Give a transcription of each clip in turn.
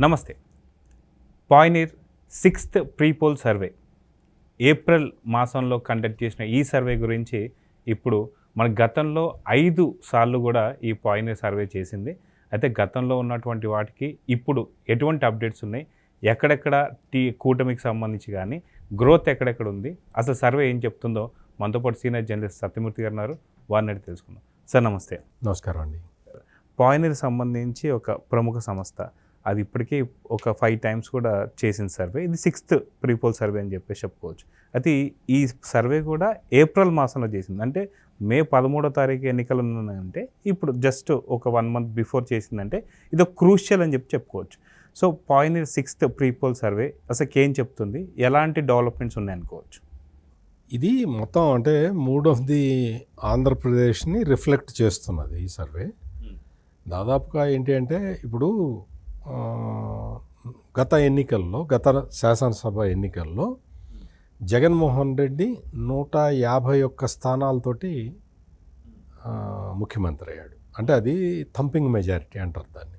నమస్తే. Pioneer sixth prepoll survey. April మాసంలో conduct చేసిన ఈ సర్వే గురించి ఇప్పుడు మన గతంలో ఐదు సార్లు కూడా ఈ పాయినీర్ సర్వే చేసింది. అయితే గతంలో ఉన్నటువంటి వాటికి ఇప్పుడు ఎటువంటి అప్డేట్స్ ఉన్నాయి? ఎక్కడెక్కడ టీ కూటమికి సంబంధించి కానీ గ్రోత్ ఎక్కడెక్కడ ఉంది? అసలు సర్వే ఏం చెప్తుందో మనతో పాటు సీనియర్ జర్నలిస్ట్ సత్యమూర్తి గారు ఉన్నారు. వారిని అడిగి తెలుసుకుందాం. సార్ నమస్తే. నమస్కారం అండి. పాయినర్ సంబంధించి ఒక ప్రముఖ సంస్థ అది ఇప్పటికీ ఒక ఫైవ్ టైమ్స్ కూడా చేసిన సర్వే ఇది సిక్స్త్ ప్రీపోల్ సర్వే అని చెప్పేసి చెప్పుకోవచ్చు. అయితే ఈ- సర్వే కూడా ఏప్రిల్ మాసంలో చేసింది. అంటే మే పదమూడో తారీఖు ఎన్నికలు ఉన్నాయంటే ఇప్పుడు జస్ట్ ఒక వన్ మంత్ బిఫోర్ చేసిందంటే ఇది ఒక క్రూషియల్ అని చెప్పి చెప్పుకోవచ్చు. So pioneer sixth prepoll survey అసలు ఏం చెప్తుంది? ఎలాంటి డెవలప్మెంట్స్ ఉన్నాయనుకోవచ్చు ఇది మొత్తం అంటే మూడ్ ఆఫ్ ది ఆంధ్రప్రదేశ్ని రిఫ్లెక్ట్ చేస్తున్నది ఈ సర్వే దాదాపుగా ఏంటి అంటే ఇప్పుడు గత ఎన్నికల్లో గత శాసనసభ ఎన్నికల్లో జగన్మోహన్ రెడ్డి నూట యాభై ఒక్క స్థానాలతోటి ముఖ్యమంత్రి అయ్యాడు. అంటే అది థంపింగ్ మెజారిటీ అంటారు దాన్ని.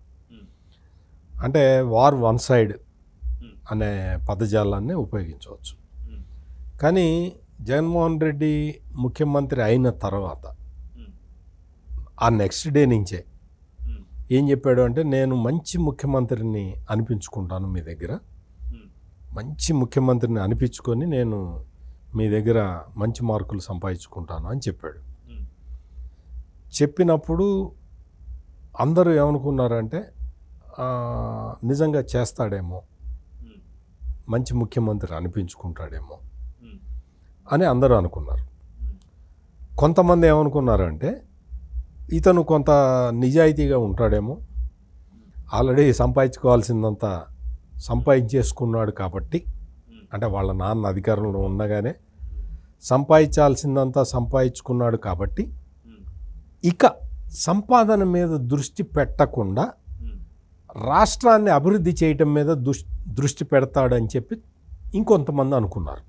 అంటే వార్ వన్ సైడ్ అనే పదజాలాన్ని ఉపయోగించవచ్చు. కానీ జగన్మోహన్ రెడ్డి ముఖ్యమంత్రి అయిన తర్వాత ఆ నెక్స్ట్ డే నుంచే ఏం చెప్పాడు అంటే నేను మంచి ముఖ్యమంత్రిని అనిపించుకుంటాను మీ దగ్గర. మంచి ముఖ్యమంత్రిని అనిపించుకొని నేను మీ దగ్గర మంచి మార్కులు సంపాదించుకుంటాను అని చెప్పాడు. చెప్పినప్పుడు అందరూ ఏమనుకున్నారంటే నిజంగా చేస్తాడేమో. మంచి ముఖ్యమంత్రి అనిపించుకుంటాడేమో అని అందరూ అనుకున్నారు. కొంతమంది ఏమనుకున్నారంటే ఇతను కొంత నిజాయితీగా ఉంటాడేమో. ఆల్రెడీ సంపాదించుకోవాల్సిందంత సంపాదించేసుకున్నాడు కాబట్టి అంటే వాళ్ళ నాన్న అధికారంలో ఉండగానే సంపాదించాల్సిందంతా సంపాదించుకున్నాడు కాబట్టి ఇక సంపాదన మీద దృష్టి పెట్టకుండా రాష్ట్రాన్ని అభివృద్ధి చేయటం మీద దుష్ దృష్టి పెడతాడని చెప్పి ఇంకొంతమంది అనుకున్నారు.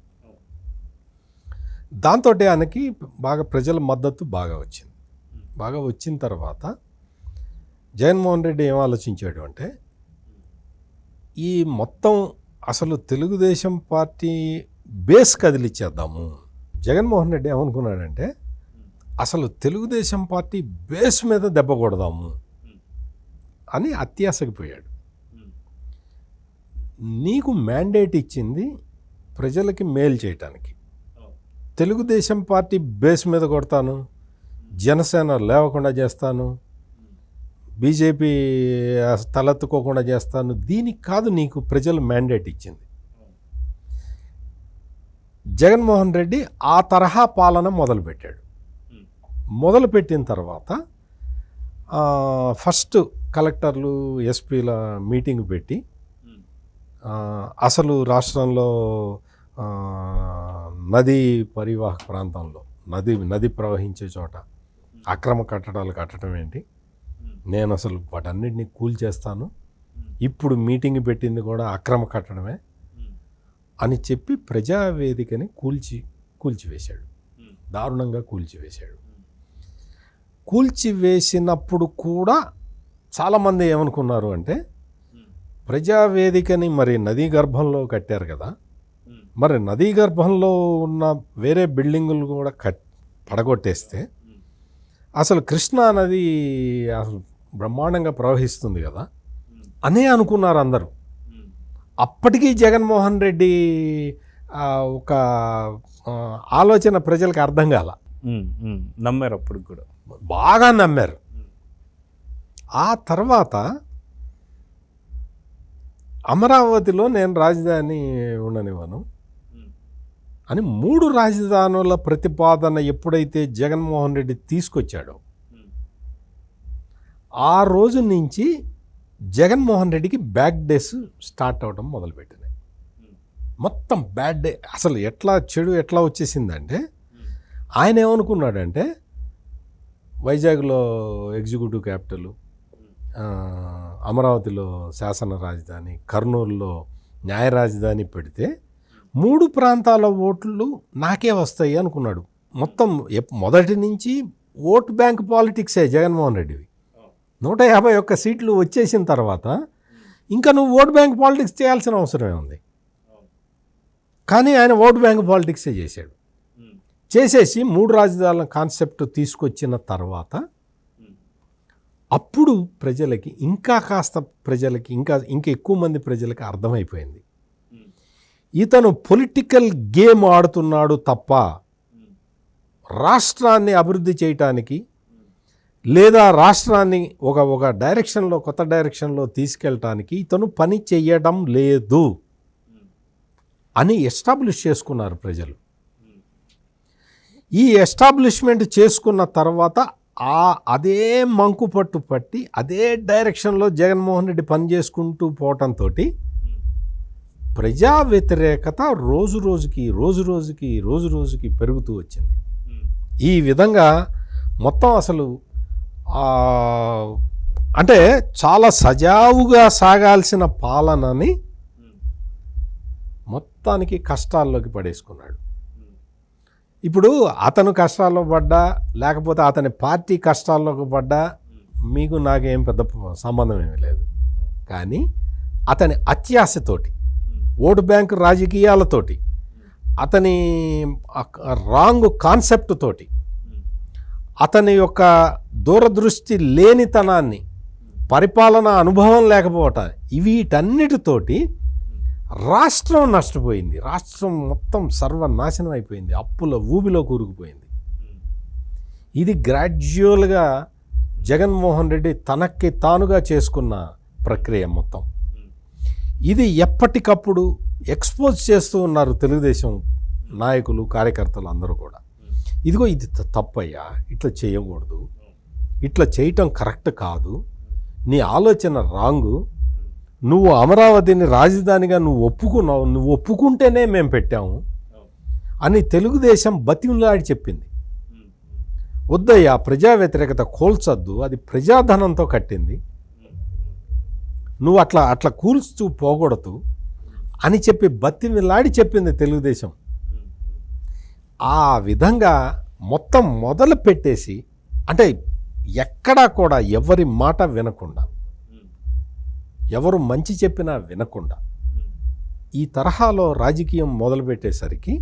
దాంతో ఆయనకి బాగా ప్రజల మద్దతు బాగా వచ్చింది. బాగా వచ్చిన తర్వాత జగన్మోహన్ రెడ్డి ఏం ఆలోచించాడు అంటే ఈ మొత్తం అసలు తెలుగుదేశం పార్టీ బేస్ కదిలిచ్చేద్దాము. జగన్మోహన్ రెడ్డి ఏమనుకున్నాడంటే అసలు తెలుగుదేశం పార్టీ బేస్ మీద దెబ్బ కొడదాము అని అత్యాశకి పోయాడు. నీకు మ్యాండేట్ ఇచ్చింది ప్రజలకి మేలు చేయటానికి. తెలుగుదేశం పార్టీ బేస్ మీద కొడతాను. జనసేన లేవకుండా చేస్తాను బీజేపీ తలెత్తుకోకుండా చేస్తాను దీనికి కాదు నీకు ప్రజలు మ్యాండేట్ ఇచ్చింది. జగన్మోహన్ రెడ్డి ఆ తరహా పాలన మొదలుపెట్టాడు. మొదలుపెట్టిన తర్వాత ఫస్ట్ కలెక్టర్లు ఎస్పీల మీటింగ్ పెట్టి అసలు రాష్ట్రంలో నదీ పరివాహక ప్రాంతంలో నది నది ప్రవహించే చోట అక్రమ కట్టడాలు కట్టడం ఏంటి? నేను అసలు వాటన్నిటిని కూల్చేస్తాను ఇప్పుడు మీటింగ్ పెట్టింది కూడా అక్రమ కట్టడమే అని చెప్పి ప్రజావేదికని కూల్చి కూల్చివేశాడు. దారుణంగా కూల్చివేశాడు. కూల్చివేసినప్పుడు కూడా చాలామంది ఏమనుకున్నారు అంటే ప్రజావేదికని మరి నదీ గర్భంలో కట్టారు కదా. మరి నదీ గర్భంలో ఉన్న వేరే బిల్డింగులు కూడా కట్ పడగొట్టేస్తే అసలు కృష్ణా నది అసలు బ్రహ్మాండంగా ప్రవహిస్తుంది కదా. అనే అనుకున్నారు అందరూ. అప్పటికీ జగన్మోహన్ రెడ్డి ఒక ఆలోచన ప్రజలకు అర్థం కాల. నమ్మారు అప్పుడు కూడా. బాగా నమ్మారు. ఆ తర్వాత అమరావతిలో నేను రాజధాని ఉండనివ్వను. అని మూడు రాజధానుల ప్రతిపాదన ఎప్పుడైతే జగన్మోహన్ రెడ్డి తీసుకొచ్చాడో ఆ రోజు నుంచి జగన్మోహన్ రెడ్డికి బ్యాక్ డేస్ స్టార్ట్ అవడం మొదలుపెట్టినాయి. మొత్తం బ్యాడ్ డే. అసలు ఎట్లా చెడు ఎట్లా వచ్చేసిందంటే ఆయన ఏమనుకున్నాడంటే వైజాగ్లో ఎగ్జిక్యూటివ్ క్యాపిటల్ అమరావతిలో శాసన రాజధాని కర్నూలులో న్యాయ రాజధాని పెడితే మూడు ప్రాంతాల ఓట్లు నాకే వస్తాయి అనుకున్నాడు. మొత్తం ఎప్- మొదటి నుంచి ఓట్ బ్యాంక్ పాలిటిక్సే జగన్మోహన్ రెడ్డివి. నూట యాభై ఒక్క సీట్లు వచ్చేసిన తర్వాత ఇంకా నువ్వు ఓట్ బ్యాంక్ పాలిటిక్స్ చేయాల్సిన అవసరమే ఉంది. కానీ ఆయన ఓట్ బ్యాంక్ పాలిటిక్సే చేశాడు. చేసేసి మూడు రాజధానుల కాన్సెప్ట్ తీసుకొచ్చిన తర్వాత అప్పుడు ప్రజలకి ఇంకా కాస్త ప్రజలకి ఇంకా ఇంకా ఎక్కువ మంది ప్రజలకి అర్థమైపోయింది. ఇతను పొలిటికల్ గేమ్ ఆడుతున్నాడు తప్ప రాష్ట్రాన్ని అభివృద్ధి చేయటానికి లేదా రాష్ట్రాన్ని ఒక ఒక డైరెక్షన్లో కొత్త డైరెక్షన్లో తీసుకెళ్ళటానికి ఇతను పని చెయ్యడం లేదు అని ఎస్టాబ్లిష్ చేసుకున్నారు ప్రజలు. ఈ ఎస్టాబ్లిష్మెంట్ చేసుకున్న తర్వాత ఆ అదే మంకు పట్టు పట్టి అదే డైరెక్షన్లో జగన్మోహన్ రెడ్డి పని చేసుకుంటూ పోవటంతో ప్రజా వ్యతిరేకత రోజు రోజుకి రోజు రోజుకి రోజు రోజుకి పెరుగుతూ వచ్చింది. ఈ విధంగా మొత్తం అసలు అంటే చాలా సజావుగా సాగాల్సిన పాలనని మొత్తానికి కష్టాల్లోకి పడేసుకున్నాడు. ఇప్పుడు అతను కష్టాల్లో పడ్డా లేకపోతే అతని పార్టీ కష్టాల్లోకి పడ్డా మీకు నాకేం పెద్ద సంబంధం ఏమీ లేదు. కానీ అతని అత్యాశతోటి ఓటు బ్యాంకు రాజకీయాలతోటి అతని రాంగ్ కాన్సెప్ట్ తోటి అతని యొక్క దూరదృష్టి లేనితనాన్ని పరిపాలన అనుభవం లేకపోవటం వీటన్నిటితోటి రాష్ట్రం నష్టపోయింది. రాష్ట్రం మొత్తం సర్వనాశనం అయిపోయింది. అప్పుల ఊబిలో కూరుకుపోయింది. ఇది గ్రాడ్యువల్గా జగన్మోహన్ రెడ్డి తనకి తానుగా చేసుకున్న ప్రక్రియ మొత్తం. ఇది ఎప్పటికప్పుడు ఎక్స్పోజ్ చేస్తూ ఉన్నారు తెలుగుదేశం నాయకులు కార్యకర్తలు అందరూ కూడా. ఇదిగో ఇది తప్పయ్యా ఇట్లా చేయకూడదు. ఇట్లా చేయటం కరెక్ట్ కాదు. నీ ఆలోచన రాంగు. నువ్వు అమరావతిని రాజధానిగా నువ్వు ఒప్పుకున్నావు నువ్వు ఒప్పుకుంటేనే మేము పెట్టాము అని తెలుగుదేశం బతిమలాడి చెప్పింది. వద్దయ్యా ప్రజా వ్యతిరేకత కోల్చొద్దు అది ప్రజాధనంతో కట్టింది. నువ్వు అట్లా అట్లా కూల్చుతూ పోకూడదు అని చెప్పి బతిమిలాడి చెప్పింది తెలుగుదేశం. ఆ విధంగా మొత్తం మొదలు పెట్టేసి అంటే ఎక్కడా కూడా ఎవరి మాట వినకుండా ఎవరు మంచి చెప్పినా వినకుండా ఈ తరహాలో రాజకీయం మొదలుపెట్టేసరికి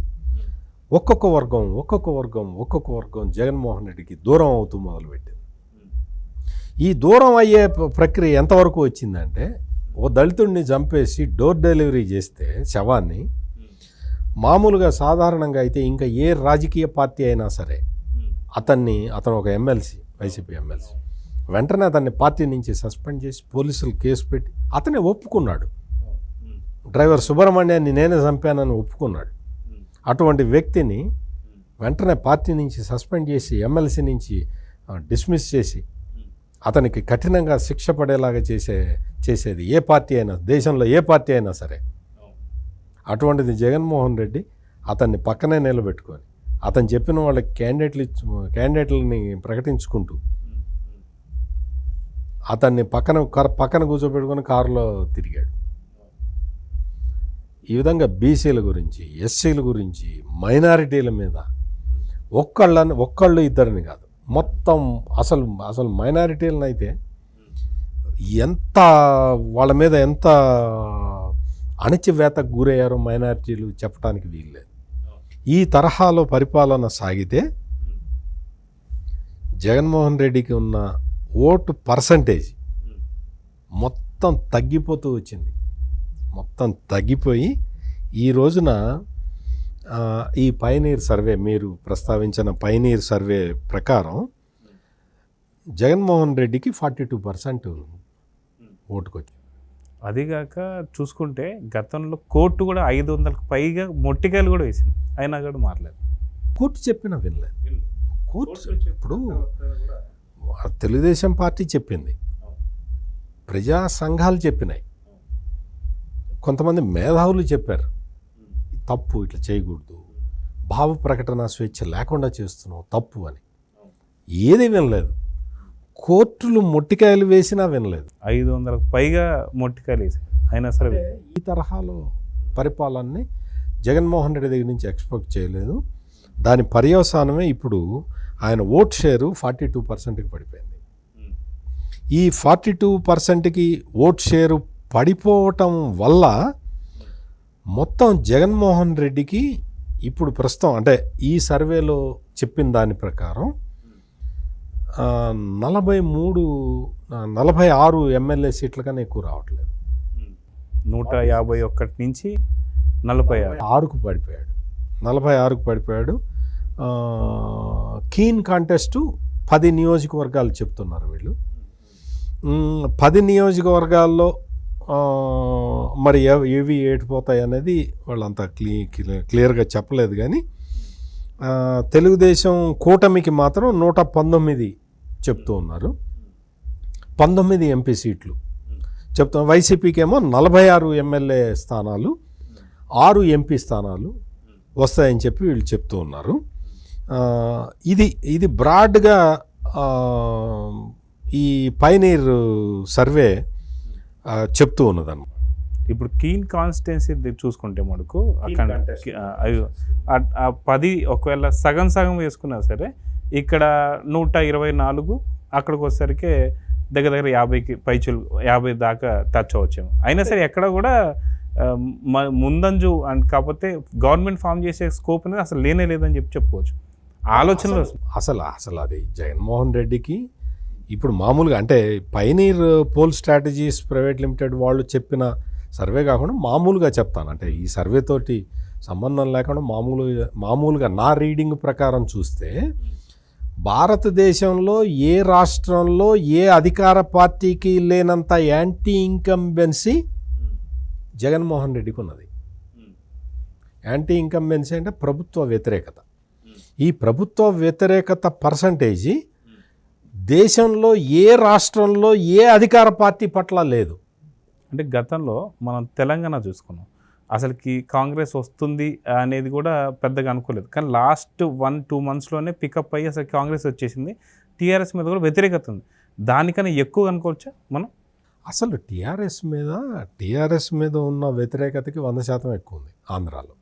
ఒక్కొక్క వర్గం ఒక్కొక్క వర్గం ఒక్కొక్క వర్గం జగన్మోహన్ రెడ్డికి దూరం అవుతూ మొదలుపెట్టింది ఈ దూరం అయ్యే ప్ర- ప్రక్రియ ఎంతవరకు వచ్చిందంటే ఓ దళితుడిని చంపేసి డోర్ డెలివరీ చేస్తే శవాన్ని మామూలుగా సాధారణంగా అయితే ఇంకా ఏ రాజకీయ పార్టీ అయినా సరే అతన్ని అతను ఒక ఎమ్మెల్సీ వైసీపీ ఎమ్మెల్సీ వెంటనే అతన్ని పార్టీ నుంచి సస్పెండ్ చేసి పోలీసులు కేసు పెట్టి అతనే ఒప్పుకున్నాడు. డ్రైవర్ సుబ్రహ్మణ్యాన్ని నేనే చంపానని ఒప్పుకున్నాడు. అటువంటి వ్యక్తిని వెంటనే పార్టీ నుంచి సస్పెండ్ చేసి ఎమ్మెల్సీ నుంచి డిస్మిస్ చేసి అతనికి కఠినంగా శిక్ష పడేలాగా చేసే చేసేది ఏ పార్టీ అయినా దేశంలో ఏ పార్టీ అయినా సరే. అటువంటిది జగన్మోహన్ రెడ్డి అతన్ని పక్కనే నిలబెట్టుకొని అతను చెప్పిన వాళ్ళకి క్యాండిడేట్లు ఇచ్చు- క్యాండిడేట్లని ప్రకటించుకుంటూ అతన్ని పక్కన పక్కన కూర్చోబెట్టుకొని కారులో తిరిగాడు. ఈ విధంగా బీసీల గురించి ఎస్సీల గురించి మైనారిటీల మీద ఒక్కళ్ళని ఒక్కళ్ళు ఇద్దరిని కాదు మొత్తం అసలు అసలు మైనారిటీలను అయితే ఎంత వాళ్ళ మీద ఎంత అణచివేతకు గురయ్యారో మైనారిటీలు చెప్పడానికి వీల్లేదు. ఈ తరహాలో పరిపాలన సాగితే జగన్మోహన్ రెడ్డికి ఉన్న ఓటు పర్సంటేజ్ మొత్తం తగ్గిపోతూ వచ్చింది. మొత్తం తగ్గిపోయి ఈ రోజున ఈ పైనీర్ సర్వే మీరు ప్రస్తావించిన పైనీర్ సర్వే ప్రకారం జగన్మోహన్ రెడ్డికి ఫార్టీ టూ పర్సెంట్ ఓటుకొచ్చింది. అదిగాక చూసుకుంటే గతంలో కోర్టు కూడా ఐదు వందలకు పైగా మొట్టికాయలు కూడా వేసింది. అయినా కూడా మారలేదు. కోర్టు చెప్పిన వినలేదు. కోర్టు ఇప్పుడు తెలుగుదేశం పార్టీ చెప్పింది. ప్రజా సంఘాలు చెప్పినాయి. కొంతమంది మేధావులు చెప్పారు. తప్పు ఇట్లా చేయకూడదు. భావ ప్రకటన స్వేచ్ఛ లేకుండా చేస్తున్నావు తప్పు అని. ఏది వినలేదు. కోర్టులు మొట్టికాయలు వేసినా వినలేదు. ఐదు వందలకు పైగా మొట్టికాయలు వేసాయి. అయినా సరే ఈ తరహాలో పరిపాలనని జగన్మోహన్ రెడ్డి దగ్గర నుంచి ఎక్స్పెక్ట్ చేయలేదు. దాని పర్యవసానమే ఇప్పుడు ఆయన ఓట్ షేరు ఫార్టీ టూ పర్సెంట్కి పడిపోయింది. ఈ ఫార్టీ టూ పర్సెంట్కి ఓట్ షేరు పడిపోవటం వల్ల మొత్తం జగన్మోహన్ రెడ్డికి ఇప్పుడు ప్రస్తుతం అంటే ఈ సర్వేలో చెప్పిన దాని ప్రకారం నలభై మూడు నలభై ఆరు ఎమ్మెల్యే సీట్ల కన్నా ఎక్కువ రావట్లేదు. నూట యాభై ఒక్కటి నుంచి నలభై ఆరు. ఆరుకు పడిపోయాడు. నలభై ఆరుకు పడిపోయాడు. కీన్ కాంటెస్టు పది నియోజకవర్గాలు చెప్తున్నారు వీళ్ళు. పది నియోజకవర్గాల్లో మరి ఏవి ఏటిపోతాయి అనేది వాళ్ళంతా క్లీ క్లి- క్లియర్గా చెప్పలేదు కానీ తెలుగుదేశం కూటమికి మాత్రం నూట పంతొమ్మిది చెప్తూ ఉన్నారు. పంతొమ్మిది ఎంపీ సీట్లు. చెప్తాం వైసీపీకి ఏమో నలభై ఆరు ఎమ్మెల్యే స్థానాలు ఆరు ఎంపీ స్థానాలు వస్తాయని చెప్పి వీళ్ళు చెప్తూ ఉన్నారు. ఇది ఇది బ్రాడ్గా ఈ పైనీర్ సర్వే చెప్తూ ఉన్నదన్నమాట. ఇప్పుడు కీన్ కాన్స్టిట్యున్సీ చూసుకుంటే మనకు అక్కడ పది ఒకవేళ సగం సగం వేసుకున్నా సరే ఇక్కడ నూట ఇరవై నాలుగు అక్కడికి వచ్చేసరికి దగ్గర దగ్గర యాభైకి పైచులు యాభై దాకా టచ్ అవ్వచ్చేమో. అయినా సరే ఎక్కడ కూడా ముందంజు అండ్ కాకపోతే గవర్నమెంట్ ఫామ్ చేసే స్కోప్ అనేది అసలు లేనే లేదని చెప్పి చెప్పుకోవచ్చు. ఆలోచనలు అసలు- అసలు అసలు అది జగన్మోహన్ రెడ్డికి ఇప్పుడు మామూలుగా అంటే pioneer poll strategies private limited వాళ్ళు చెప్పిన సర్వే కాకుండా మామూలుగా చెప్తాను. అంటే ఈ సర్వేతోటి సంబంధం లేకుండా మామూలుగా మామూలుగా నా రీడింగ్ ప్రకారం చూస్తే భారతదేశంలో ఏ రాష్ట్రంలో ఏ అధికార పార్టీకి లేనంత యాంటీ ఇన్కంబెన్సీ జగన్మోహన్ రెడ్డికి ఉన్నది యాంటీ ఇన్కంబెన్సీ అంటే ప్రభుత్వ వ్యతిరేకత. ఈ ప్రభుత్వ వ్యతిరేకత పర్సంటేజీ దేశంలో ఏ రాష్ట్రంలో ఏ అధికార పార్టీ పట్ల లేదు. అంటే గతంలో మనం తెలంగాణ చూసుకున్నాం. అసలుకి కాంగ్రెస్ వస్తుంది అనేది కూడా పెద్దగా అనుకోలేదు. కానీ లాస్ట్ వన్ టూ మంత్స్లోనే పికప్ అయ్యి అసలు కాంగ్రెస్ వచ్చేసింది. టీఆర్ఎస్ మీద కూడా వ్యతిరేకత ఉంది. దానికన్నా ఎక్కువ అనుకోవచ్చా మనం? అసలు టీఆర్ఎస్ మీద టీఆర్ఎస్ మీద ఉన్న వ్యతిరేకతకి వంద శాతం ఎక్కువ ఉంది ఆంధ్రాలో.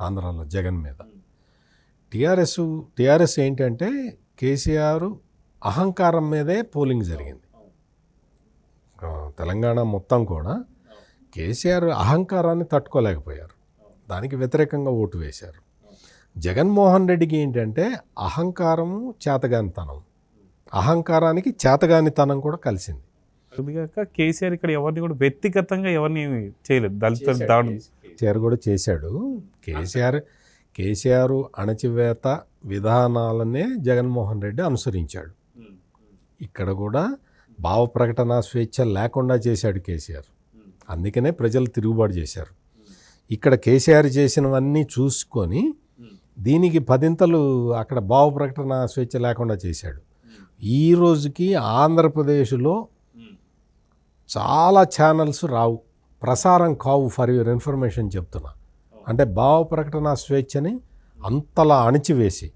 ఆంధ్రాలో జగన్ మీద. టీఆర్ఎస్ టీఆర్ఎస్ ఏంటంటే కేసీఆర్ అహంకారం మీదే పోలింగ్ జరిగింది. ఆ, తెలంగాణ మొత్తం కూడా కేసీఆర్ అహంకారాన్ని తట్టుకోలేకపోయారు. దానికి వ్యతిరేకంగా ఓటు వేశారు. జగన్మోహన్ రెడ్డికి ఏంటంటే అహంకారము చేతగానితనం. అహంకారానికి చేతగానితనం కూడా కలిసింది. అదిగాక కేసీఆర్ ఇక్కడ ఎవరిని కూడా వ్యక్తిగతంగా ఎవరిని చేయలేదు. దళిత దాడు కేసీఆర్ కూడా చేశాడు. కేసీఆర్ కేసీఆర్ అణచివేత విధానాలనే జగన్మోహన్ రెడ్డి అనుసరించాడు. ఇక్కడ కూడా భావ ప్రకటన స్వేచ్ఛ లేకుండా చేశాడు కేసీఆర్. అందుకనే ప్రజలు తిరుగుబాటు చేశారు. ఇక్కడ కేసీఆర్ చేసినవన్నీ చూసుకొని దీనికి పదింతలు అక్కడ భావ ప్రకటన స్వేచ్ఛ లేకుండా చేశాడు. ఈ రోజుకి ఆంధ్రప్రదేశ్లో చాలా ఛానల్స్ రావు. ప్రసారం కావు ఫర్ యువర్ ఇన్ఫర్మేషన్ చెప్తున్నా. అంటే భావ ప్రకటన స్వేచ్ఛని అంతలా అణిచివేసి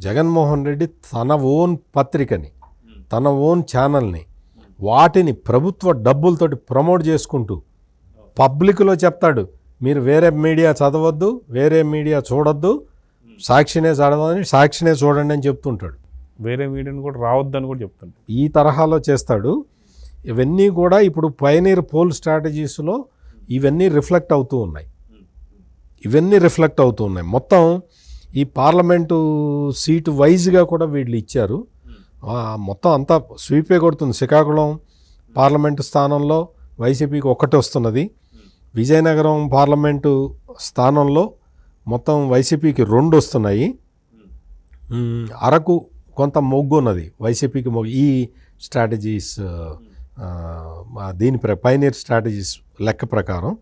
జగన్మోహన్ రెడ్డి తన ఓన్ పత్రికని తన ఓన్ ఛానల్ని వాటిని ప్రభుత్వ డబ్బులతోటి ప్రమోట్ చేసుకుంటూ పబ్లిక్లో చెప్తాడు మీరు వేరే మీడియా చదవద్దు వేరే మీడియా చూడొద్దు సాక్షినే చదవని సాక్షినే చూడండి అని చెప్తుంటాడు. వేరే మీడియాని కూడా రావద్దని కూడా చెప్తుంటారు ఈ తరహాలో చేస్తాడు ఇవన్నీ కూడా ఇప్పుడు పైనీర్ పోల్ స్ట్రాటజీస్లో ఇవన్నీ రిఫ్లెక్ట్ అవుతూ ఉన్నాయి. ఇవన్నీ రిఫ్లెక్ట్ అవుతూ ఉన్నాయి. మొత్తం ఈ పార్లమెంటు సీటు వైజ్గా కూడా వీళ్ళు ఇచ్చారు. మొత్తం అంతా స్వీపే కొడుతుంది. శ్రీకాకుళం పార్లమెంటు స్థానంలో వైసీపీకి ఒక్కటే వస్తున్నది. విజయనగరం పార్లమెంటు స్థానంలో మొత్తం వైసీపీకి రెండు వస్తున్నాయి. అరకు కొంత మొగ్గు ఉన్నది. వైసీపీకి మొగ్గు ఈ స్ట్రాటజీస్ దీని ప్ర పైనీర్ స్ట్రాటజీస్ లెక్క ప్రకారం.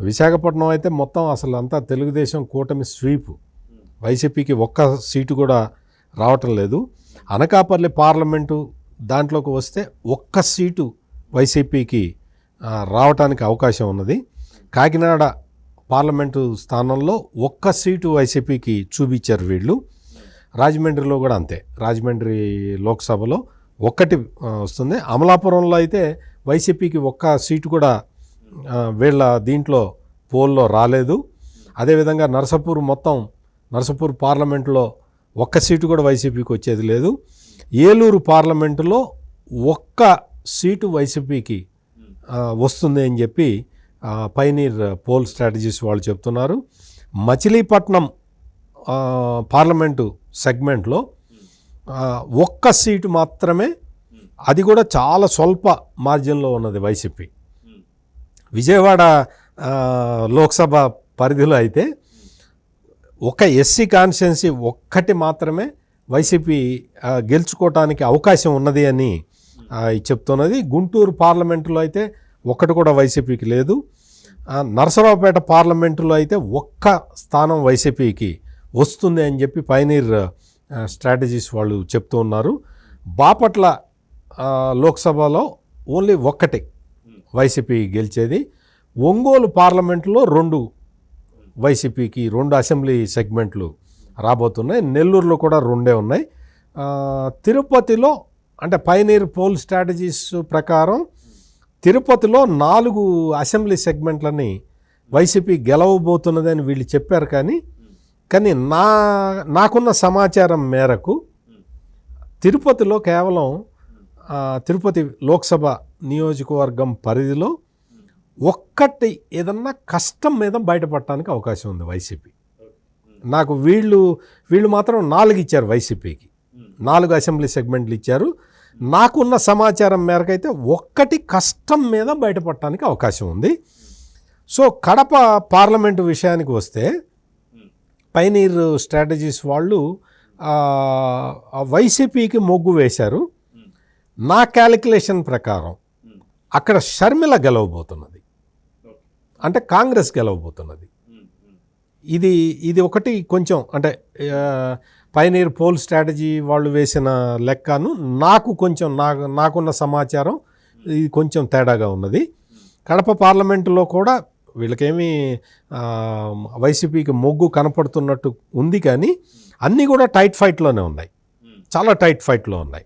విశాఖపట్నం అయితే మొత్తం అసలు అంతా తెలుగుదేశం కూటమి స్వీప్. వైసీపీకి ఒక్క సీటు కూడా రావటం లేదు. అనకాపల్లి పార్లమెంటు దాంట్లోకి వస్తే ఒక్క సీటు వైసీపీకి రావటానికి అవకాశం ఉన్నది. కాకినాడ పార్లమెంటు స్థానంలో ఒక్క సీటు వైసీపీకి చూపించారు వీళ్ళు. రాజమండ్రిలో కూడా అంతే. రాజమండ్రి లోక్సభలో ఒక్కటి వస్తుంది. అమలాపురంలో అయితే వైసీపీకి ఒక్క సీటు కూడా వీళ్ళ దీంట్లో పోల్లో రాలేదు. అదేవిధంగా నరసపూర్ మొత్తం నరసపూర్ పార్లమెంటులో ఒక్క సీటు కూడా వైసీపీకి వచ్చేది లేదు. ఏలూరు పార్లమెంటులో ఒక్క సీటు వైసీపీకి వస్తుంది అని చెప్పి పైనీర్ పోల్ స్ట్రాటజీస్ వాళ్ళు చెప్తున్నారు. మచిలీపట్నం పార్లమెంటు సెగ్మెంట్లో ఒక్క సీటు మాత్రమే అది కూడా చాలా స్వల్ప మార్జిన్లో ఉన్నది వైసీపీ. విజయవాడ లోక్సభ పరిధిలో అయితే ఒక ఎస్సీ కాన్స్టిట్యున్సీ ఒక్కటి మాత్రమే వైసీపీ గెలుచుకోవటానికి అవకాశం ఉన్నది అని చెప్తున్నది. గుంటూరు పార్లమెంటులో అయితే ఒక్కటి కూడా వైసీపీకి లేదు. నరసరావుపేట పార్లమెంటులో అయితే ఒక్క స్థానం వైసీపీకి వస్తుంది అని చెప్పి పైనీర్ స్ట్రాటజీస్ వాళ్ళు చెప్తూ ఉన్నారు. బాపట్ల లోక్సభలో ఓన్లీ ఒక్కటి వైసీపీ గెలిచేది. ఒంగోలు పార్లమెంట్లో రెండు వైసీపీకి రెండు అసెంబ్లీ సెగ్మెంట్లు రాబోతున్నాయి. నెల్లూరులో కూడా రెండే ఉన్నాయి. తిరుపతిలో అంటే పైనీర్ పోల్ స్ట్రాటజీస్ ప్రకారం తిరుపతిలో నాలుగు అసెంబ్లీ సెగ్మెంట్లని వైసీపీ గెలవబోతున్నదని వీళ్ళు చెప్పారు కానీ కానీ నా నాకున్న సమాచారం మేరకు తిరుపతిలో కేవలం తిరుపతి లోక్సభ నియోజకవర్గం పరిధిలో ఒక్కటి ఏదన్నా కష్టం మీద బయటపడటానికి అవకాశం ఉంది వైసీపీ. నాకు వీళ్ళు వీళ్ళు మాత్రం నాలుగు ఇచ్చారు వైసీపీకి. నాలుగు అసెంబ్లీ సెగ్మెంట్లు ఇచ్చారు. నాకున్న సమాచారం మేరకు అయితే ఒక్కటి కష్టం మీద బయటపడటానికి అవకాశం ఉంది. సో కడప పార్లమెంటు విషయానికి వస్తే పైనీర్ స్ట్రాటజీస్ వాళ్ళు వైసీపీకి మొగ్గు వేశారు. నా క్యాలిక్యులేషన్ ప్రకారం అక్కడ షర్మిల గెలవబోతున్నది. అంటే కాంగ్రెస్ గెలవబోతున్నది. ఇది ఇది ఒకటి కొంచెం అంటే పైనీర్ పోల్ స్ట్రాటజీ వాళ్ళు వేసిన లెక్కను నాకు కొంచెం నాకు నాకున్న సమాచారం ఇది కొంచెం తేడాగా ఉన్నది. కడప పార్లమెంటులో కూడా వీళ్ళకేమీ వైసీపీకి మొగ్గు కనపడుతున్నట్టు ఉంది కానీ అన్నీ కూడా టైట్ ఫైట్లోనే ఉన్నాయి. చాలా టైట్ ఫైట్లో ఉన్నాయి.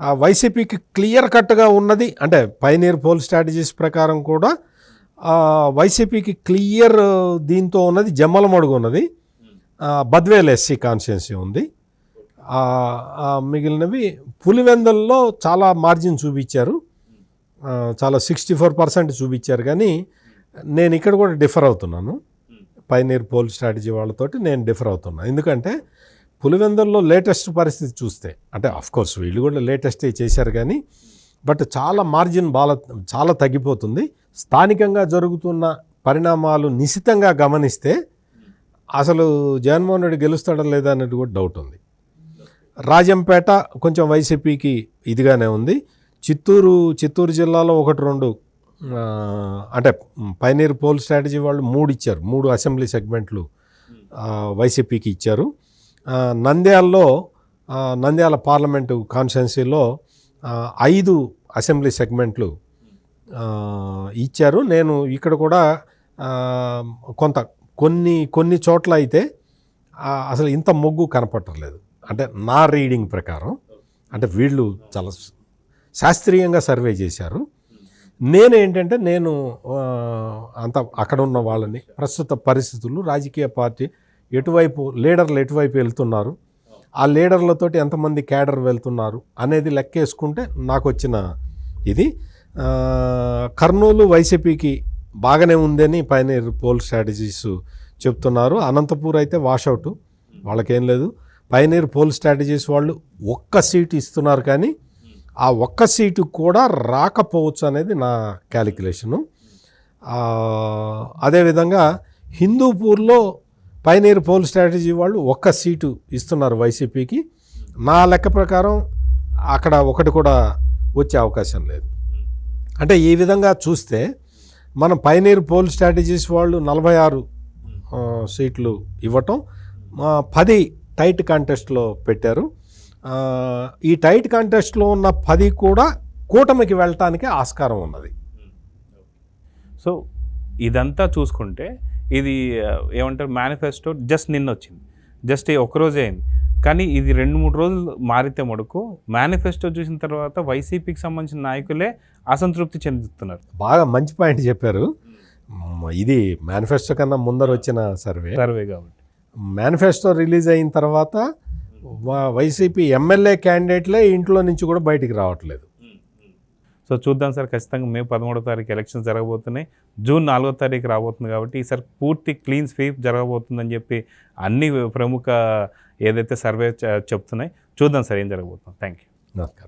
ఆ వైసీపీకి క్లియర్ కట్గా ఉన్నది అంటే పైనీర్ పోల్ స్ట్రాటజీస్ ప్రకారం కూడా వైసీపీకి క్లియర్ దీంతో ఉన్నది జమ్మలమడుగు ఉన్నది. బద్వేల్ ఎస్సీ కాన్స్టిట్యున్సీ ఉంది. మిగిలినవి పులివెందల్లో చాలా మార్జిన్ చూపించారు. చాలా సిక్స్టీ ఫోర్ పర్సెంట్ చూపించారు కానీ నేను ఇక్కడ కూడా డిఫర్ అవుతున్నాను. పైనీర్ పోల్ స్ట్రాటజీ వాళ్ళతోటి నేను డిఫర్ అవుతున్నాను ఎందుకంటే పులివెందుల్లో లేటెస్ట్ పరిస్థితి చూస్తే అంటే కోర్స్ వీళ్ళు కూడా లేటెస్టే చేశారు కానీ బట్ చాలా మార్జిన్ బాగా చాలా తగ్గిపోతుంది. స్థానికంగా జరుగుతున్న పరిణామాలు నిశితంగా గమనిస్తే అసలు జగన్మోహన్ రెడ్డి గెలుస్తాడా లేదా అనేది కూడా డౌట్ ఉంది. రాజంపేట కొంచెం వైసీపీకి ఇదిగానే ఉంది. చిత్తూరు చిత్తూరు జిల్లాలో ఒకటి రెండు అంటే పైనీర్ పోల్ స్ట్రాటజీ వాళ్ళు మూడు ఇచ్చారు. మూడు అసెంబ్లీ సెగ్మెంట్లు వైసీపీకి ఇచ్చారు. నంద్యాలలో నంద్యాల పార్లమెంటు కాన్స్టిట్యున్సీలో ఐదు అసెంబ్లీ సెగ్మెంట్లు ఇచ్చారు. నేను ఇక్కడ కూడా కొంత కొన్ని కొన్ని చోట్ల అయితే అసలు ఇంత మొగ్గు కనపట్టలేదు అంటే నా రీడింగ్ ప్రకారం అంటే వీళ్ళు చాలా శాస్త్రీయంగా సర్వే చేశారు. నేను ఏంటంటే నేను అంత అక్కడ ఉన్న వాళ్ళని ప్రస్తుత పరిస్థితులు రాజకీయ పార్టీ ఎటువైపు లీడర్లు ఎటువైపు వెళ్తున్నారు ఆ లీడర్లతోటి ఎంతమంది క్యాడర్ వెళ్తున్నారు అనేది లెక్కేసుకుంటే నాకు వచ్చిన ఇది. కర్నూలు వైసీపీకి బాగానే ఉందని పైన పోల్ స్ట్రాటజీస్ చెప్తున్నారు. అనంతపూర్ అయితే వాషౌట్ వాళ్ళకేం లేదు. పైనీర్ పోల్ స్ట్రాటజీస్ వాళ్ళు ఒక్క సీటు ఇస్తున్నారు కానీ ఆ ఒక్క సీటు కూడా రాకపోవచ్చు అనేది నా క్యాలిక్యులేషను. అదేవిధంగా హిందూపూర్లో పైనీర్ పోల్ స్ట్రాటజీ వాళ్ళు ఒక్క సీటు ఇస్తున్నారు వైసీపీకి. నా లెక్క ప్రకారం అక్కడ ఒకటి కూడా వచ్చే అవకాశం లేదు. అంటే ఈ విధంగా చూస్తే మనం పైనీర్ పోల్ స్ట్రాటజీస్ వాళ్ళు నలభై ఆరు సీట్లు ఇవ్వటం పది టైట్ కాంటెస్ట్లో పెట్టారు. ఈ టైట్ కాంటెస్ట్లో ఉన్న పది కూడా కూటమికి వెళ్ళటానికి ఆస్కారం ఉన్నది. సో ఇదంతా చూసుకుంటే ఇది ఏమంటారు మేనిఫెస్టో జస్ట్ నిన్న వచ్చింది జస్ట్ ఒక్కరోజే అయింది. కానీ ఇది రెండు మూడు రోజులు మారితే మడుకు మేనిఫెస్టో చూసిన తర్వాత వైసీపీకి సంబంధించిన నాయకులే అసంతృప్తి చెందుతున్నారు. బాగా మంచి పాయింట్ చెప్పారు. ఇది మేనిఫెస్టో కన్నా ముందర వచ్చిన సర్వే సర్వే కాబట్టి. మేనిఫెస్టో రిలీజ్ అయిన తర్వాత వైసీపీ ఎమ్మెల్యే క్యాండిడేట్లే ఇంట్లో నుంచి కూడా బయటికి రావట్లేదు. సో చూద్దాం సార్ ఖచ్చితంగా మే పదమూడో తారీఖు ఎలక్షన్ జరగబోతున్నాయి. జూన్ నాలుగో తారీఖు రాబోతుంది కాబట్టి ఈసారి పూర్తి క్లీన్ స్వీప్ జరగబోతుందని చెప్పి అన్ని ప్రముఖ ఏదైతే సర్వే చెప్తున్నాయి చూద్దాం సార్ ఏం జరగబోతున్నాం థ్యాంక్ యూ నమస్కారం.